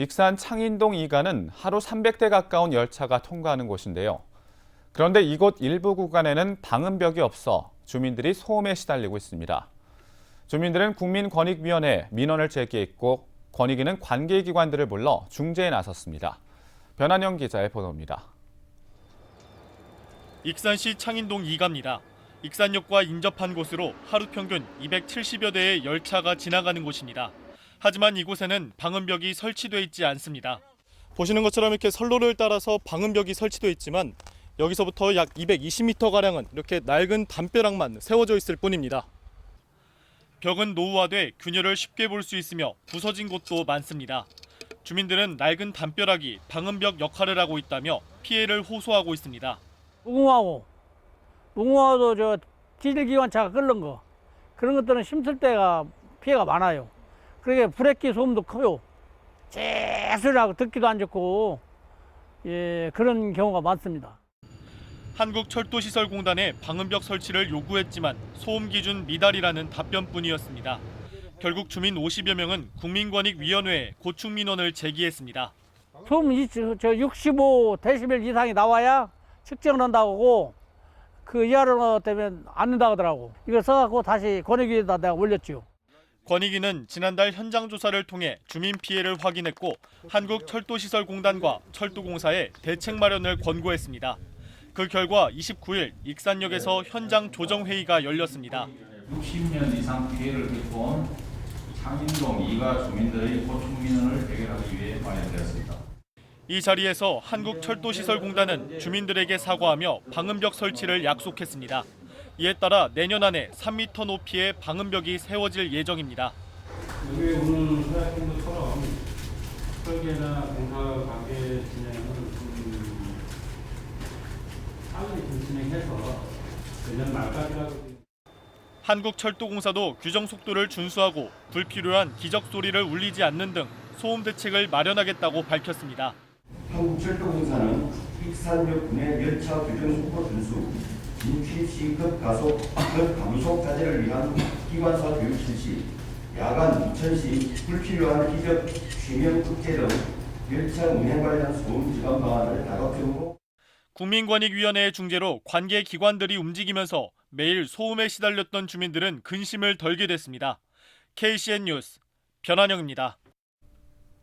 익산 창인동 2가는 하루 300대 가까운 열차가 통과하는 곳인데요. 그런데 이곳 일부 구간에는 방음벽이 없어 주민들이 소음에 시달리고 있습니다. 주민들은 국민권익위원회에 민원을 제기했고 권익위는 관계기관들을 불러 중재에 나섰습니다. 변한영 기자의 보도입니다. 익산시 창인동 2가입니다. 익산역과 인접한 곳으로 하루 평균 270여 대의 열차가 지나가는 곳입니다. 하지만 이곳에는 방음벽이 설치돼 있지 않습니다. 보시는 것처럼 이렇게 선로를 따라서 방음벽이 설치돼 있지만 여기서부터 약 220m 가량은 이렇게 낡은 담벼락만 세워져 있을 뿐입니다. 벽은 노후화돼 균열을 쉽게 볼 수 있으며 부서진 곳도 많습니다. 주민들은 낡은 담벼락이 방음벽 역할을 하고 있다며 피해를 호소하고 있습니다. 무궁화호, 무궁화호도 저 디젤 기관차가 끓는 거 그런 것들은 힘쓸 때가 피해가 많아요. 그러게 브레이크 소음도 커요. 쟤소리하고 듣기도 안 좋고 예 그런 경우가 많습니다. 한국철도시설공단에 방음벽 설치를 요구했지만 소음 기준 미달이라는 답변뿐이었습니다. 결국 주민 50여 명은 국민권익위원회에 고충 민원을 제기했습니다. 소음 이- 저 65 데시벨 이상이 나와야 측정을 한다고 하고 그 이하로 되면 안 된다고 하더라고. 이걸 써갖고 다시 권익위에다 내가 올렸죠. 권익위는 지난달 현장 조사를 통해 주민 피해를 확인했고 한국철도시설공단과 철도공사에 대책 마련을 권고했습니다. 그 결과 29일 익산역에서 현장 조정 회의가 열렸습니다. 60년 이상 피해를 겪어온 창인동 이가 주민들의 고충 민원을 해결하기 위해 마련되었습니다. 이 자리에서 한국철도시설공단은 주민들에게 사과하며 방음벽 설치를 약속했습니다. 이에 따라 내년 안에 3m 높이의 방음벽이 세워질 예정입니다. 여기 오늘 소장님 것처럼 설계나 공사 관계 진행을 좀 빨리 좀 진행해서 내년 말까지라도 한국철도공사도 규정 속도를 준수하고 불필요한 기적 소리를 울리지 않는 등 소음 대책을 마련하겠다고 밝혔습니다. 한국철도공사는 익산역 내 열차 규정 속도 준수, 인출 시 급 가속, 급 감속 자제를 위한 기관사 교육 실시, 야간 우천 시 불필요한 기적 쉬면 국제 등 열차 운행 관련 소음 지원 방안을 다각적으로 국민권익위원회의 중재로 관계 기관들이 움직이면서 매일 소음에 시달렸던 주민들은 근심을 덜게 됐습니다. KCN 뉴스 변한영입니다.